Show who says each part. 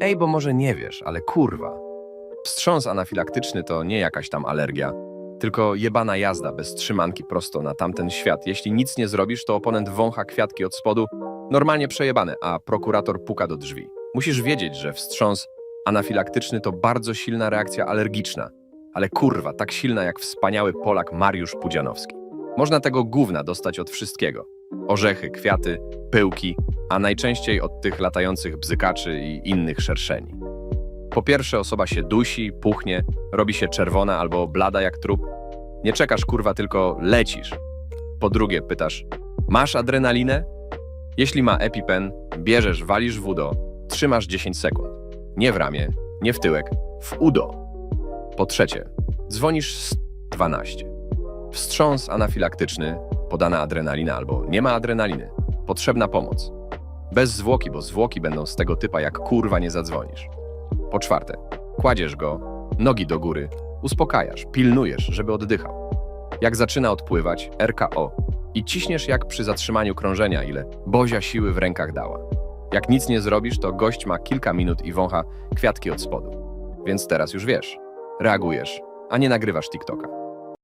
Speaker 1: Ej, bo może nie wiesz, ale kurwa. Wstrząs anafilaktyczny to nie jakaś tam alergia, tylko jebana jazda bez trzymanki prosto na tamten świat. Jeśli nic nie zrobisz, to oponent wącha kwiatki od spodu, normalnie przejebane, a prokurator puka do drzwi. Musisz wiedzieć, że wstrząs anafilaktyczny to bardzo silna reakcja alergiczna, ale kurwa, tak silna jak wspaniały Polak Mariusz Pudzianowski. Można tego gówna dostać od wszystkiego. Orzechy, kwiaty, pyłki, a najczęściej od tych latających bzykaczy i innych szerszeni. Po pierwsze, osoba się dusi, puchnie, robi się czerwona albo blada jak trup. Nie czekasz, kurwa, tylko lecisz. Po drugie, pytasz, masz adrenalinę? Jeśli ma EpiPen, bierzesz, walisz w udo, trzymasz 10 sekund. Nie w ramię, nie w tyłek, w udo. Po trzecie, dzwonisz 112. Wstrząs anafilaktyczny, podana adrenalina albo nie ma adrenaliny. Potrzebna pomoc. Bez zwłoki, bo zwłoki będą z tego typa, jak kurwa nie zadzwonisz. Po czwarte, kładziesz go, nogi do góry, uspokajasz, pilnujesz, żeby oddychał. Jak zaczyna odpływać, RKO i ciśniesz jak przy zatrzymaniu krążenia, ile Bozia siły w rękach dała. Jak nic nie zrobisz, to gość ma kilka minut i wącha kwiatki od spodu. Więc teraz już wiesz, reagujesz, a nie nagrywasz TikToka.